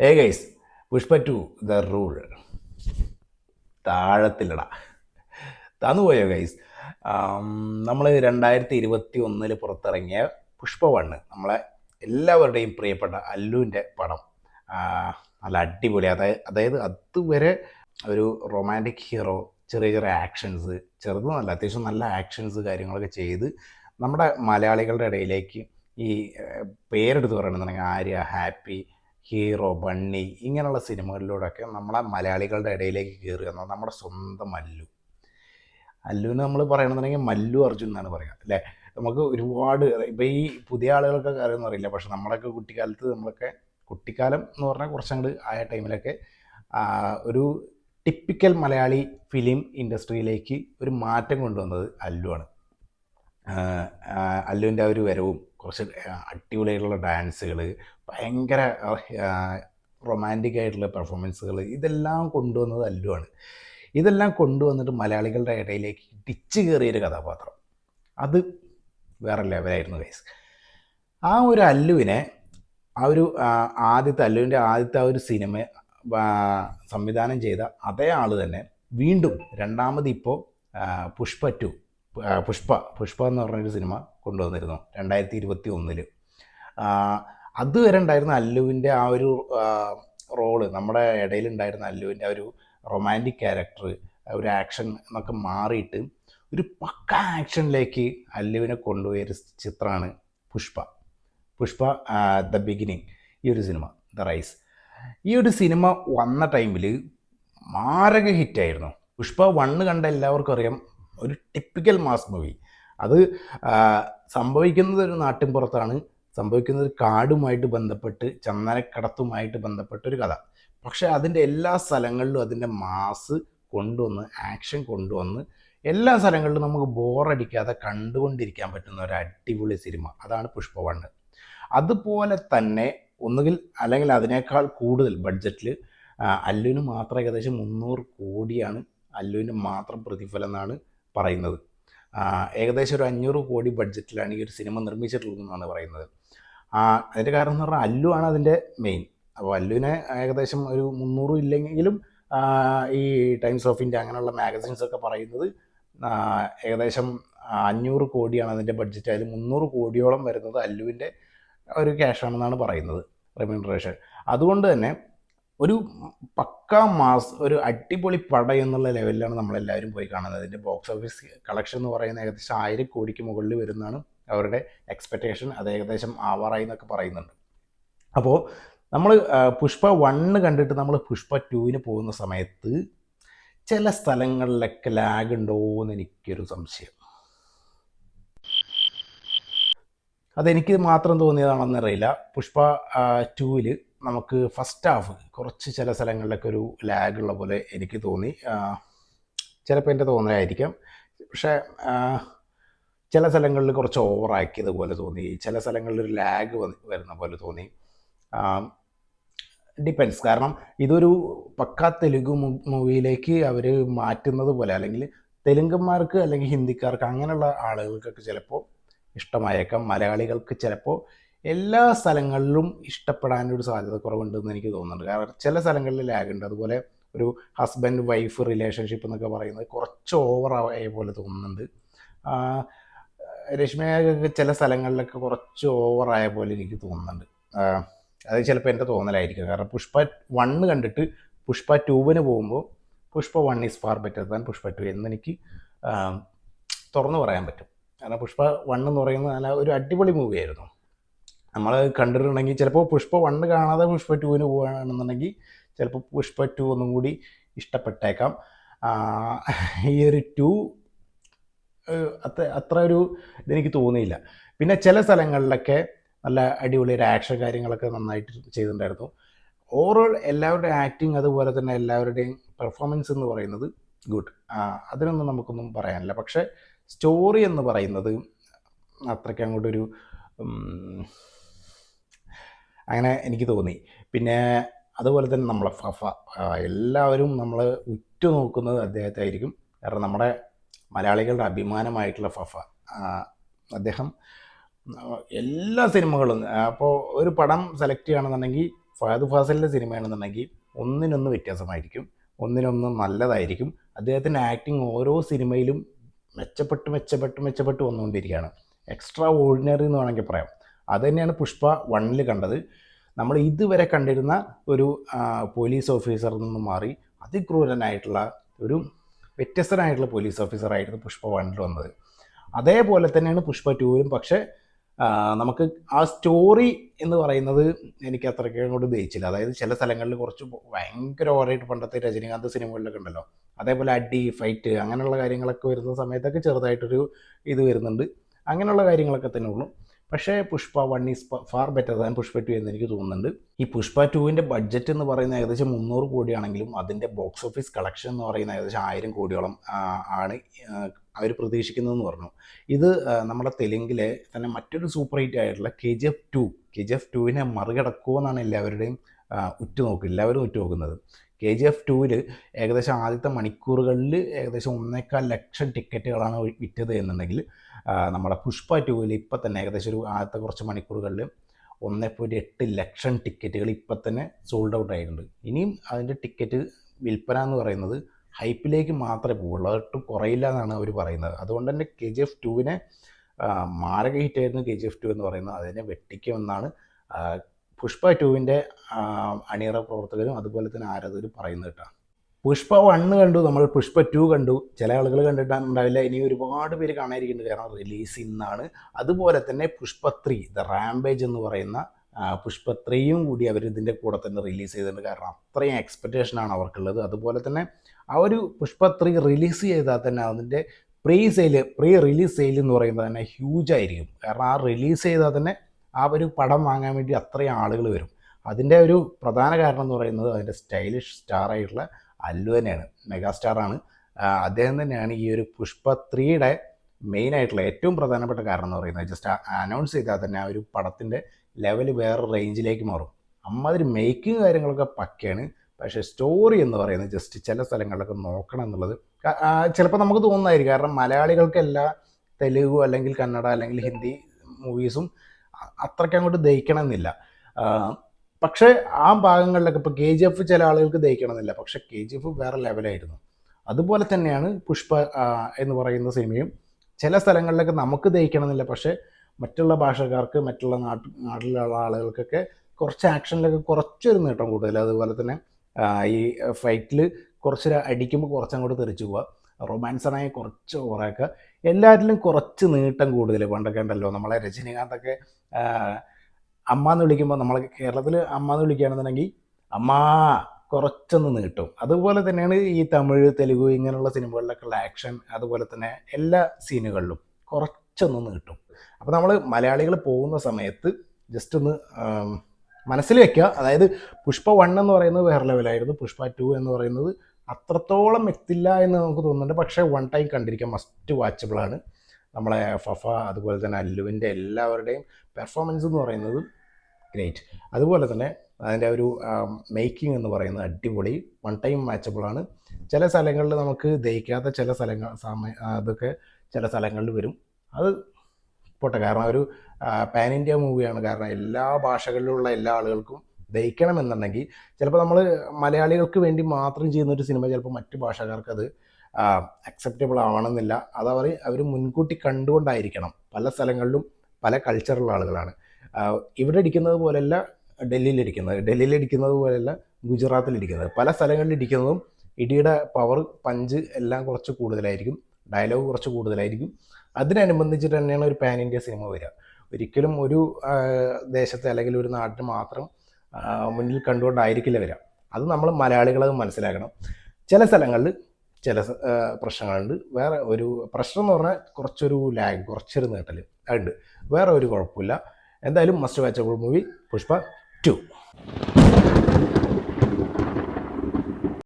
Hey guys Pushpa two the rule താഴത്തിലടാ തന്നുപോയോ guys നമ്മൾ രണ്ടായിരത്തി ഇരുപത്തി ഒന്നിൽ പുറത്തിറങ്ങിയ പുഷ്പ വണ്ണ് നമ്മളെ എല്ലാവരുടെയും പ്രിയപ്പെട്ട അല്ലുവിന്റെ പടം. നല്ല അടിപൊളി. അതായത് അതായത് അതുവരെ ഒരു റൊമാന്റിക് ഹീറോ ചെറിയ ചെറിയ ആക്ഷൻസ് ചെറുതൊന്നല്ല അത്യാവശ്യം നല്ല ആക്ഷൻസ് കാര്യങ്ങളൊക്കെ ചെയ്ത് നമ്മുടെ മലയാളികളുടെ ഇടയിലേക്ക് ഈ പേരെടുത്ത് പറയണമെന്നുണ്ടെങ്കിൽ ആര്യ ഹാപ്പി ഹീറോ ബണ്ണി ഇങ്ങനെയുള്ള സിനിമകളിലൂടെയൊക്കെ നമ്മളെ മലയാളികളുടെ ഇടയിലേക്ക് കയറുക എന്നാൽ നമ്മുടെ സ്വന്തം അല്ലു അല്ലുവിന് നമ്മൾ പറയണമെന്നുണ്ടെങ്കിൽ മല്ലു അർജുൻ എന്നാണ് പറയുക അല്ലേ? നമുക്ക് ഒരുപാട് ഇപ്പോൾ ഈ പുതിയ ആളുകൾക്കൊക്കെ അറിയുമെന്ന് അറിയില്ല പക്ഷെ നമ്മളൊക്കെ കുട്ടിക്കാലത്ത് നമ്മളൊക്കെ കുട്ടിക്കാലം എന്ന് പറഞ്ഞാൽ കുറച്ചങ്ങോട്ട് ആയ ടൈമിലൊക്കെ ഒരു ടിപ്പിക്കൽ മലയാളി ഫിലിം ഇൻഡസ്ട്രിയിലേക്ക് ഒരു മാറ്റം കൊണ്ടുവന്നത് അല്ലുവാണ്. അല്ലുവിന്റെ ആ ഒരു വരവും കുറച്ച് അടിപൊളിയായിട്ടുള്ള ഡാൻസുകൾ ഭയങ്കര റൊമാന്റിക് ആയിട്ടുള്ള പെർഫോമൻസുകൾ ഇതെല്ലാം കൊണ്ടുവന്നത് അല്ലുവാണ്. ഇതെല്ലാം കൊണ്ടുവന്നിട്ട് മലയാളികളുടെ ഇടയിലേക്ക് ഇടിച്ച് കയറിയൊരു കഥാപാത്രം. അത് വേറെ ലെവലായിരുന്നു ഗൈസ് ആ ഒരു അല്ലുവിനെ ആ ഒരു ആദ്യത്തെ അല്ലുവിന്റെ ആദ്യത്തെ ആ ഒരു സിനിമ സംവിധാനം ചെയ്ത അതേ ആൾ തന്നെ വീണ്ടും രണ്ടാമത് ഇപ്പോൾ പുഷ്പ പുഷ്പ പുഷ്പ എന്ന് പറഞ്ഞൊരു സിനിമ കൊണ്ടുവന്നിരുന്നു രണ്ടായിരത്തി ഇരുപത്തി ഒന്നിൽ അതുവരെ ഉണ്ടായിരുന്ന അല്ലുവിന്റെ ആ ഒരു റോൾ നമ്മുടെ ഇടയിലുണ്ടായിരുന്ന അല്ലുവിന്റെ ആ ഒരു റൊമാന്റിക് ക്യാരക്ടർ ഒരു ആക്ഷൻ എന്നൊക്കെ മാറിയിട്ട് ഒരു പക്ക ആക്ഷനിലേക്ക് അല്ലുവിനെ കൊണ്ടുപോയ ഒരു ചിത്രമാണ് പുഷ്പ. പുഷ്പ ദ ബിഗിനിങ് ഈ ഒരു സിനിമ ദ റൈസ്. ഈ ഒരു സിനിമ വന്ന ടൈമിൽ മാരക ഹിറ്റായിരുന്നു. പുഷ്പ വണ്ണ് കണ്ട എല്ലാവർക്കും അറിയാം ഒരു ടിപ്പിക്കൽ മാസ് മൂവി അത് സംഭവിക്കുന്നത് ഒരു നാട്ടിൻപുറത്താണ് സംഭവിക്കുന്നത് കാടുമായിട്ട് ബന്ധപ്പെട്ട് ചന്ദനക്കടത്തുമായിട്ട് ബന്ധപ്പെട്ട ഒരു കഥ. പക്ഷേ അതിന്റെ എല്ലാ സ്ഥലങ്ങളിലും അതിന്റെ മാസ് കൊണ്ടുവന്ന് ആക്ഷൻ കൊണ്ടുവന്ന് എല്ലാ സ്ഥലങ്ങളിലും നമുക്ക് ബോറടിക്കാതെ കണ്ടുകൊണ്ടിരിക്കാൻ പറ്റുന്ന ഒരു അടിപൊളി സിനിമ അതാണ് പുഷ്പ വണ്ണ് അതുപോലെ തന്നെ ഒന്നുകിൽ അല്ലെങ്കിൽ അതിനേക്കാൾ കൂടുതൽ ബഡ്ജറ്റിൽ അല്ലുവിന് മാത്രം ഏകദേശം മുന്നൂറ് കോടിയാണ് അല്ലുവിന് മാത്രം പ്രതിഫലം എന്നാണ് പറയുന്നത്. ഏകദേശം ഒരു അഞ്ഞൂറ് കോടി ബഡ്ജറ്റിലാണ് ഈ ഒരു സിനിമ നിർമ്മിച്ചിട്ടുള്ളതെന്നാണ് പറയുന്നത്. അതിന്റെ കാരണം എന്ന് പറഞ്ഞാൽ അല്ലു ആണ് അതിന്റെ മെയിൻ അപ്പോൾ അല്ലുവിനെ ഏകദേശം ഒരു മുന്നൂറ് ഇല്ലെങ്കിലും ഈ ടൈംസ് ഓഫ് ഇന്ത്യ അങ്ങനെയുള്ള മാഗസിൻസൊക്കെ പറയുന്നത് ഏകദേശം അഞ്ഞൂറ് കോടിയാണ് അതിന്റെ ബഡ്ജറ്റ്. അതിൽ മുന്നൂറ് കോടിയോളം വരുന്നത് അല്ലുവിന്റെ ഒരു ക്യാഷാണെന്നാണ് പറയുന്നത്. റെമ്യൂണറേഷൻ അതുകൊണ്ട് തന്നെ ഒരു പക്ക മാസ് ഒരു അടിപൊളി പട എന്നുള്ള ലെവലിലാണ് നമ്മളെല്ലാവരും പോയി കാണുന്നത്. അതിന്റെ ബോക്സ് ഓഫീസ് കളക്ഷൻ എന്ന് പറയുന്നത് ഏകദേശം ആയിരം കോടിക്ക് മുകളിൽ വരുന്നതാണ് അവരുടെ എക്സ്പെക്റ്റേഷൻ അത് ഏകദേശം ആവാറായി എന്നൊക്കെ പറയുന്നുണ്ട്. അപ്പോൾ നമ്മൾ പുഷ്പ വണ്ണ് കണ്ടിട്ട് നമ്മൾ പുഷ്പ ടുവിന് പോകുന്ന സമയത്ത് ചില സ്ഥലങ്ങളിലൊക്കെ ലാഗ് ഉണ്ടോ എന്ന് എനിക്കൊരു സംശയം. അതെനിക്ക് മാത്രം തോന്നിയതാണെന്നറിയില്ല പുഷ്പ ടൂവിൽ നമുക്ക് ഫസ്റ്റ് ഹാഫ് കുറച്ച് ചില സ്ഥലങ്ങളിലൊക്കെ ഒരു ലാഗ് ഉള്ള പോലെ എനിക്ക് തോന്നി. ചിലപ്പോൾ എന്റെ തോന്നലായിരിക്കാം. പക്ഷേ ചില സ്ഥലങ്ങളിൽ കുറച്ച് ഓവറാക്കിയത് പോലെ തോന്നി. ചില സ്ഥലങ്ങളിൽ ഒരു ലാഗ് വരുന്ന പോലെ തോന്നി. ഡിപ്പെൻസ് കാരണം ഇതൊരു പക്ക തെലുഗു മൂവിയിലേക്ക് അവർ മാറ്റുന്നത് പോലെ അല്ലെങ്കിൽ തെലുങ്കന്മാർക്ക് അല്ലെങ്കിൽ ഹിന്ദിക്കാർക്ക് അങ്ങനെയുള്ള ആളുകൾക്കൊക്കെ ചിലപ്പോൾ ഇഷ്ടമായേക്കാം. മലയാളികൾക്ക് ചിലപ്പോൾ എല്ലാ സ്ഥലങ്ങളിലും ഇഷ്ടപ്പെടാനൊരു സാധ്യത കുറവുണ്ടെന്ന് എനിക്ക് തോന്നുന്നുണ്ട്. കാരണം ചില സ്ഥലങ്ങളിൽ ലാഗ് ഉണ്ട്. അതുപോലെ ഒരു ഹസ്ബൻഡ് വൈഫ് റിലേഷൻഷിപ്പ് എന്നൊക്കെ പറയുന്നത് കുറച്ച് ഓവർ ആയ പോലെ തോന്നുന്നുണ്ട്. രശ്മിയൊക്കെ ചില സ്ഥലങ്ങളിലൊക്കെ കുറച്ച് ഓവർ ആയ പോലെ എനിക്ക് തോന്നുന്നുണ്ട്. അത് ചിലപ്പോൾ എന്റെ തോന്നലായിരിക്കും. കാരണം പുഷ്പ വണ്ണ് കണ്ടിട്ട് പുഷ്പ ടൂവിന് പോകുമ്പോൾ Pushpa one is far better than Pushpa two എന്ന് എനിക്ക് തുറന്നു പറയാൻ പറ്റും. കാരണം പുഷ്പ വൺ എന്ന് പറയുന്നത് നല്ല ഒരു അടിപൊളി മൂവിയായിരുന്നു നമ്മൾ കണ്ടിട്ടുണ്ടെങ്കിൽ ചിലപ്പോൾ പുഷ്പ വണ്ണ് കാണാതെ പുഷ്പ ടുവിന് പോവുകയാണെന്നുണ്ടെങ്കിൽ ചിലപ്പോൾ പുഷ്പ ടു ഒന്നും കൂടി ഇഷ്ടപ്പെട്ടേക്കാം. ഈ ഒരു ടു അത്ര അത്ര ഒരു ഇതെനിക്ക് തോന്നിയില്ല. പിന്നെ ചില സ്ഥലങ്ങളിലൊക്കെ നല്ല അടിപൊളി ഒരു ആക്ഷൻ കാര്യങ്ങളൊക്കെ നന്നായിട്ട് ചെയ്തിട്ടുണ്ടായിരുന്നു. ഓവറോൾ എല്ലാവരുടെയും ആക്ടിങ് അതുപോലെ തന്നെ എല്ലാവരുടെയും പെർഫോമൻസ് എന്ന് പറയുന്നത് ഗുഡ് അതിനൊന്നും നമുക്കൊന്നും പറയാനില്ല. പക്ഷേ സ്റ്റോറി എന്ന് പറയുന്നത് അത്രയ്ക്ക് അങ്ങോട്ടൊരു അങ്ങനെ എനിക്ക് തോന്നി. പിന്നെ അതുപോലെ തന്നെ നമ്മളെ ഫഫ എല്ലാവരും നമ്മൾ ഉറ്റുനോക്കുന്നത് അദ്ദേഹത്തെ ആയിരിക്കും കാരണം നമ്മുടെ മലയാളികളുടെ അഭിമാനമായിട്ടുള്ള ഫഫ അദ്ദേഹം എല്ലാ സിനിമകളും അപ്പോൾ ഒരു പടം സെലക്ട് ചെയ്യുകയാണെന്നുണ്ടെങ്കിൽ ഫഹദ് ഫാസലിന്റെ സിനിമയാണെന്നുണ്ടെങ്കിൽ ഒന്നിനൊന്ന് വ്യത്യാസമായിരിക്കും. ഒന്നിനൊന്ന് നല്ലതായിരിക്കും. അദ്ദേഹത്തിന്റെ ആക്ടിങ് ഓരോ സിനിമയിലും മെച്ചപ്പെട്ട് മെച്ചപ്പെട്ട് മെച്ചപ്പെട്ട് വന്നുകൊണ്ടിരിക്കുകയാണ്. എക്സ്ട്രാ ഓർഡിനറി എന്ന് വേണമെങ്കിൽ പറയാം. അത് തന്നെയാണ് പുഷ്പ വണ്ണിൽ കണ്ടത്. നമ്മൾ ഇതുവരെ കണ്ടിരുന്ന ഒരു പോലീസ് ഓഫീസറിൽ നിന്ന് മാറി അതിക്രൂരനായിട്ടുള്ള ഒരു വ്യത്യസ്തനായിട്ടുള്ള പോലീസ് ഓഫീസറായിരുന്നു പുഷ്പ വണ്ണിൽ വന്നത്. അതേപോലെ തന്നെയാണ് പുഷ്പ ടൂവിലും. പക്ഷേ നമുക്ക് ആ സ്റ്റോറി എന്ന് പറയുന്നത് എനിക്ക് അത്രയ്ക്ക് അങ്ങോട്ട് ദഹിച്ചില്ല. അതായത് ചില സ്ഥലങ്ങളിൽ കുറച്ച് ഭയങ്കര ഓവറായിട്ട് പണ്ടത്തെ രജനീകാന്ത് സിനിമകളിലൊക്കെ ഉണ്ടല്ലോ. അതേപോലെ അടി ഫൈറ്റ് അങ്ങനെയുള്ള കാര്യങ്ങളൊക്കെ വരുന്ന സമയത്തൊക്കെ ചെറുതായിട്ടൊരു ഇത് വരുന്നുണ്ട്. അങ്ങനെയുള്ള കാര്യങ്ങളൊക്കെ തന്നെ ഉള്ളൂ. പക്ഷേ Pushpa one is far better than Pushpa two എന്ന് എനിക്ക് തോന്നുന്നുണ്ട്. ഈ പുഷ്പ ടുവിന്റെ ബഡ്ജറ്റ് എന്ന് പറയുന്നത് ഏകദേശം മുന്നൂറ് കോടിയാണെങ്കിലും അതിന്റെ ബോക്സ് ഓഫീസ് കളക്ഷൻ എന്ന് പറയുന്ന ഏകദേശം ആയിരം കോടിയോളം ആണ് അവർ പ്രതീക്ഷിക്കുന്നതെന്ന് പറഞ്ഞു. ഇത് നമ്മുടെ തെലുങ്കിലെ തന്നെ മറ്റൊരു സൂപ്പർ ഹിറ്റ് ആയിട്ടുള്ള K G F two K G F ടുവിനെ മറികടക്കുമോ എന്നാണ് എല്ലാവരുടെയും ഉറ്റുനോക്ക് എല്ലാവരും ഉറ്റുനോക്കുന്നത്. കെ ജി എഫ് ടുവിൽ ഏകദേശം ആദ്യത്തെ മണിക്കൂറുകളിൽ ഏകദേശം ഒന്നേക്കാൽ ലക്ഷം ടിക്കറ്റുകളാണ് വിറ്റത് എന്നുണ്ടെങ്കിൽ നമ്മുടെ പുഷ്പ ടുവിൽ ഇപ്പം തന്നെ ഏകദേശം ഒരു ആദ്യത്തെ കുറച്ച് മണിക്കൂറുകളിൽ ഒന്നേ പോയിന്റ് എട്ട് ലക്ഷം ടിക്കറ്റുകൾ ഇപ്പം തന്നെ സോൾഡ് ഔട്ട് ആയിട്ടുണ്ട്. ഇനിയും അതിന്റെ ടിക്കറ്റ് വിൽപ്പന എന്ന് പറയുന്നത് ഹൈപ്പിലേക്ക് മാത്രമേ പോകുള്ളൂ അതൊട്ടും കുറയില്ല എന്നാണ് അവർ പറയുന്നത്. അതുകൊണ്ട് തന്നെ കെ ജി എഫ് ടുവിനെ മാരക ഹിറ്റായിരുന്നു കെ ജി എഫ് ടു എന്ന് പറയുന്നത്. അതിനെ വെട്ടിക്കുമെന്നാണ് പുഷ്പ ടുവിന്റെ അണിയറ പ്രവർത്തകരും അതുപോലെ തന്നെ ആരാധകരും പറയുന്നത് കേട്ടോ. പുഷ്പ വണ്ണ് കണ്ടു നമ്മൾ പുഷ്പ ടു കണ്ടു. ചില ആളുകൾ കണ്ടിട്ടുണ്ടാവില്ല. ഇനി ഒരുപാട് പേര് കാണാതിരിക്കുന്നുണ്ട് കാരണം റിലീസ് ഇന്നാണ്. അതുപോലെ തന്നെ പുഷ്പ ത്രീ ദ റാംബേജ് എന്ന് പറയുന്ന പുഷ്പ ത്രീയും കൂടി അവർ ഇതിന്റെ കൂടെ തന്നെ റിലീസ് ചെയ്തിട്ടുണ്ട്. കാരണം അത്രയും എക്സ്പെക്റ്റേഷനാണ് അവർക്കുള്ളത്. അതുപോലെ തന്നെ ആ ഒരു പുഷ്പ ത്രീ റിലീസ് ചെയ്താൽ തന്നെ അതിന്റെ pre sale pre release sale എന്ന് പറയുന്നത് തന്നെ ഹ്യൂജ് ആയിരിക്കും. കാരണം ആ റിലീസ് ചെയ്താൽ തന്നെ ആ ഒരു പടം വാങ്ങാൻ വേണ്ടി അത്രയും ആളുകൾ വരും. അതിന്റെ ഒരു പ്രധാന കാരണം എന്ന് പറയുന്നത് അതിന്റെ സ്റ്റൈലിഷ് സ്റ്റാർ ആയിട്ടുള്ള അല്ലു തന്നെയാണ് മെഗാസ്റ്റാറാണ് അദ്ദേഹം തന്നെയാണ് ഈ ഒരു പുഷ്പ ത്രീയുടെ മെയിൻ ആയിട്ടുള്ള ഏറ്റവും പ്രധാനപ്പെട്ട കാരണം എന്ന് പറയുന്നത്. ജസ്റ്റ് അനൗൺസ് ചെയ്താൽ തന്നെ ആ ഒരു പടത്തിന്റെ ലെവൽ വേറെ റേഞ്ചിലേക്ക് മാറും. അമ്മാതിരി മേക്കിങ് കാര്യങ്ങളൊക്കെ പക്കയാണ്. പക്ഷേ സ്റ്റോറി എന്ന് പറയുന്നത് ജസ്റ്റ് ചില സ്ഥലങ്ങളിലൊക്കെ നോക്കണം എന്നുള്ളത് ചിലപ്പോൾ നമുക്ക് തോന്നുന്നതായിരിക്കും. കാരണം മലയാളികൾക്കെല്ലാ തെലുഗു അല്ലെങ്കിൽ കന്നഡ അല്ലെങ്കിൽ ഹിന്ദി മൂവീസും അത്രയ്ക്ക് അങ്ങോട്ട് ദഹിക്കണമെന്നില്ല. പക്ഷേ ആ ഭാഗങ്ങളിലൊക്കെ ഇപ്പോൾ കെ ജി എഫ് ചില ആളുകൾക്ക് ദഹിക്കണമെന്നില്ല. പക്ഷേ കെ ജി എഫ് വേറെ ലെവലായിരുന്നു അതുപോലെ തന്നെയാണ് പുഷ്പ എന്ന് പറയുന്ന സിനിമയും. ചില സ്ഥലങ്ങളിലൊക്കെ നമുക്ക് ദഹിക്കണമെന്നില്ല. പക്ഷേ മറ്റുള്ള ഭാഷക്കാർക്ക് മറ്റുള്ള നാട്ടിൽ നാട്ടിലുള്ള ആളുകൾക്കൊക്കെ കുറച്ച് ആക്ഷനിലൊക്കെ കുറച്ചൊരു നേട്ടം കൂടുതൽ അതുപോലെ തന്നെ ഈ ഫൈറ്റിൽ കുറച്ച് അടിക്കുമ്പോൾ കുറച്ചങ്ങോട്ട് തെറിച്ചു പോവുക റൊമാൻസറായി കുറച്ച് ഓവറാക്കുക എല്ലാറ്റിലും കുറച്ച് നീട്ടം കൂടുതൽ പണ്ടൊക്കെ ഉണ്ടല്ലോ. നമ്മളെ രജനീകാന്തൊക്കെ അമ്മ എന്ന് വിളിക്കുമ്പോൾ നമ്മളെ കേരളത്തിൽ അമ്മ എന്ന് വിളിക്കുകയാണെന്നുണ്ടെങ്കിൽ അമ്മാ കുറച്ചൊന്ന് നീട്ടും. അതുപോലെ തന്നെയാണ് ഈ തമിഴ് തെലുഗു ഇങ്ങനെയുള്ള സിനിമകളിലൊക്കെയുള്ള ആക്ഷൻ അതുപോലെ തന്നെ എല്ലാ സീനുകളിലും കുറച്ചൊന്ന് നീട്ടും. അപ്പോൾ നമ്മൾ മലയാളികൾ പോകുന്ന സമയത്ത് ജസ്റ്റ് ഒന്ന് മനസ്സിൽ വെക്കുക. അതായത് പുഷ്പ വൺ എന്ന് പറയുന്നത് വേറെ ലെവലായിരുന്നു പുഷ്പ ടു എന്ന് പറയുന്നത് അത്രത്തോളം എത്തില്ല എന്ന് നമുക്ക് തോന്നുന്നുണ്ട്. പക്ഷേ വൺ ടൈം കണ്ടിരിക്കാൻ മസ്റ്റ് വാച്ചബിൾ ആണ്. നമ്മളെ ഫഫ അതുപോലെ തന്നെ അല്ലുവിന്റെ എല്ലാവരുടെയും പെർഫോമൻസ് എന്ന് പറയുന്നത് ഗ്രേറ്റ് അതുപോലെ തന്നെ അതിന്റെ ഒരു മേക്കിംഗ് എന്ന് പറയുന്നത് അടിപൊളി വൺ ടൈം മാച്ചബിൾ ആണ്. ചില സ്ഥലങ്ങളിൽ നമുക്ക് ദഹിക്കാത്ത ചില സ്ഥലങ്ങൾ സമയ അതൊക്കെ ചില സ്ഥലങ്ങളിൽ വരും. അത് പോട്ടെ. കാരണം ഒരു പാൻ ഇന്ത്യ മൂവിയാണ് കാരണം എല്ലാ ഭാഷകളിലുള്ള എല്ലാ ആളുകൾക്കും ദഹിക്കണമെന്നുണ്ടെങ്കിൽ ചിലപ്പോൾ നമ്മൾ മലയാളികൾക്ക് വേണ്ടി മാത്രം ചെയ്യുന്ന ഒരു സിനിമ ചിലപ്പോൾ മറ്റു ഭാഷക്കാർക്ക് അത് അക്സെപ്റ്റബിൾ ആവണമെന്നില്ല. അത് അവർ അവർ മുൻകൂട്ടി കണ്ടുകൊണ്ടായിരിക്കണം. പല സ്ഥലങ്ങളിലും പല കൾച്ചറുള്ള ആളുകളാണ്. ഇവിടെ ഇരിക്കുന്നത് പോലെയല്ല ഡൽഹിയിലിരിക്കുന്നത് ഡൽഹിയിൽ ഇരിക്കുന്നത് പോലെയല്ല ഗുജറാത്തിൽ ഇരിക്കുന്നത്. പല സ്ഥലങ്ങളിൽ ഇരിക്കുന്നതും ഇടിയുടെ പവർ പഞ്ച് എല്ലാം കുറച്ച് കൂടുതലായിരിക്കും. ഡയലോഗ് കുറച്ച് കൂടുതലായിരിക്കും. അതിനനുബന്ധിച്ചിട്ട് തന്നെയാണ് ഒരു പാൻ ഇന്ത്യ സിനിമ വരിക. ഒരിക്കലും ഒരു ദേശത്തെ അല്ലെങ്കിൽ ഒരു നാട്ടിന് മാത്രം മുന്നിൽ കണ്ടുകൊണ്ടായിരിക്കില്ല വരാം അത് നമ്മൾ മലയാളികൾ മനസ്സിലാക്കണം. ചില സ്ഥലങ്ങളിൽ ചില പ്രശ്നങ്ങളുണ്ട്. വേറെ ഒരു പ്രശ്നം എന്ന് പറഞ്ഞാൽ കുറച്ചൊരു ലാഗ് കുറച്ചൊരു നീട്ടൽ ഉണ്ട്. വേറെ ഒരു കുഴപ്പമില്ല. എന്തായാലും must watchable movie Pushpa two